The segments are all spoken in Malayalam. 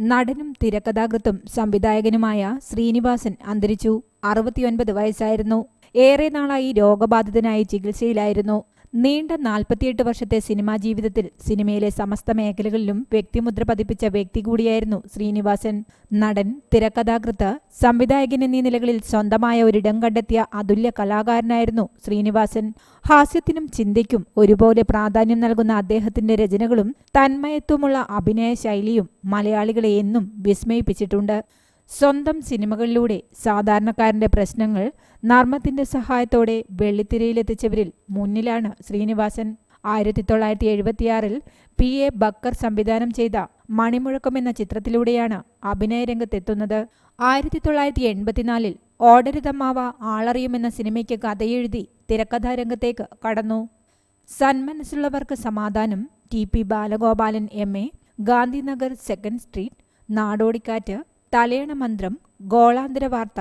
നടനും തിരക്കഥാകൃത്തും സംവിധായകനുമായ ശ്രീനിവാസൻ അന്തരിച്ചു. അറുപത്തിയൊൻപത് വയസ്സായിരുന്നു. ഏറെ നാളായി രോഗബാധിതനായി ചികിത്സയിലായിരുന്നു. നീണ്ട നാൽപ്പത്തിയെട്ട് വർഷത്തെ സിനിമാ ജീവിതത്തിൽ സിനിമയിലെ സമസ്ത മേഖലകളിലും വ്യക്തിമുദ്ര പതിപ്പിച്ച വ്യക്തി കൂടിയായിരുന്നു ശ്രീനിവാസൻ. നടൻ തിരക്കഥാകൃത്ത് സംവിധായകൻ എന്നീ നിലകളിൽ സ്വന്തമായ ഒരിടം കണ്ടെത്തിയ അതുല്യ കലാകാരനായിരുന്നു ശ്രീനിവാസൻ. ഹാസ്യത്തിനും ചിന്തയ്ക്കും ഒരുപോലെ പ്രാധാന്യം നൽകുന്ന അദ്ദേഹത്തിന്റെ രചനകളും തന്മയത്വമുള്ള അഭിനയ ശൈലിയും മലയാളികളെ എന്നും വിസ്മയിപ്പിച്ചിട്ടുണ്ട്. സ്വന്തം സിനിമകളിലൂടെ സാധാരണക്കാരന്റെ പ്രശ്നങ്ങൾ നർമ്മത്തിന്റെ സഹായത്തോടെ വെള്ളിത്തിരയിലെത്തിച്ചവരിൽ മുന്നിലാണ് ശ്രീനിവാസൻ. ആയിരത്തി തൊള്ളായിരത്തി എഴുപത്തിയാറിൽ പി. എ. ബക്കർ സംവിധാനം ചെയ്ത മണിമുഴക്കം എന്ന ചിത്രത്തിലൂടെയാണ് അഭിനയരംഗത്തെത്തുന്നത് ആയിരത്തി തൊള്ളായിരത്തി എൺപത്തിനാലിൽ ഓടരുതമ്മാവ ആളറിയുമെന്ന സിനിമയ്ക്ക് കഥയെഴുതി തിരക്കഥാരംഗത്തേക്ക് കടന്നു. Sanmanassullavarkku Samadhanam T. P. Balagopalan M. A. Gandhinagar second street Nadodikkattu Thalayana Manthram Golanthara വാർത്ത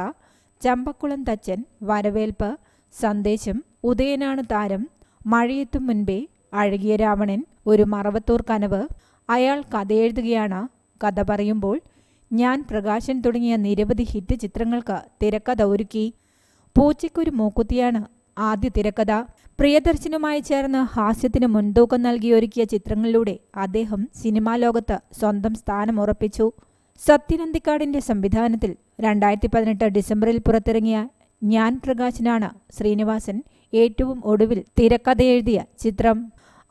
ചമ്പക്കുളം തച്ചൻ വരവേൽപ്പ് സന്ദേശം ഉദയനാണ് താരം മഴയെത്തും മുൻപേ അഴകിയ രാവണൻ ഒരു മറവത്തൂർ കനവ്. അയാൾ കഥയെഴുതുകയാണ് കഥ പറയുമ്പോൾ ഞാൻ പ്രകാശൻ തുടങ്ങിയ നിരവധി ഹിറ്റ് ചിത്രങ്ങൾക്ക് തിരക്കഥ ഒരുക്കി. പൂച്ചയ്ക്കൊരു മൂക്കുത്തിയാണ് ആദ്യ തിരക്കഥ. പ്രിയദർശനുമായി ചേർന്ന് ഹാസ്യത്തിന് മുൻതൂക്കം നൽകി ഒരുക്കിയ ചിത്രങ്ങളിലൂടെ അദ്ദേഹം സിനിമാ ലോകത്ത് സ്വന്തം സ്ഥാനം ഉറപ്പിച്ചു. സത്യനന്ദിക്കാടിന്റെ സംവിധാനത്തിൽ രണ്ടായിരത്തി പതിനെട്ട് ഡിസംബറിൽ പുറത്തിറങ്ങിയ ഞാൻ പ്രകാശനാണ് ശ്രീനിവാസൻ ഏറ്റവും ഒടുവിൽ തിരക്കഥ എഴുതിയ ചിത്രം.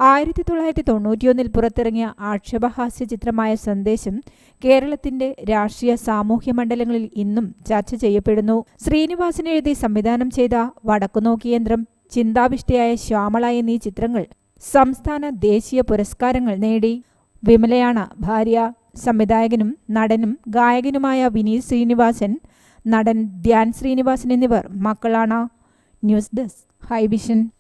ആയിരത്തി തൊള്ളായിരത്തി തൊണ്ണൂറ്റിയൊന്നിൽ പുറത്തിറങ്ങിയ ആക്ഷേപഹാസ്യ ചിത്രമായ സന്ദേശം കേരളത്തിന്റെ രാഷ്ട്രീയ സാമൂഹ്യ മണ്ഡലങ്ങളിൽ ഇന്നും ചർച്ച ചെയ്യപ്പെടുന്നു. ശ്രീനിവാസൻ എഴുതി സംവിധാനം ചെയ്ത വടക്കുനോക്കിയന്ത്രം ചിന്താവിഷ്ടയായ ശ്യാമള എന്നീ ചിത്രങ്ങൾ സംസ്ഥാന ദേശീയ പുരസ്കാരങ്ങൾ നേടി. വിമലയാണ് ഭാര്യ. സംവിധായകനും നടനും ഗായകനുമായ വിനീത് ശ്രീനിവാസൻ നടൻ ധ്യാൻ ശ്രീനിവാസൻ എന്നിവർ മക്കളാണ്. News desk Hi Vision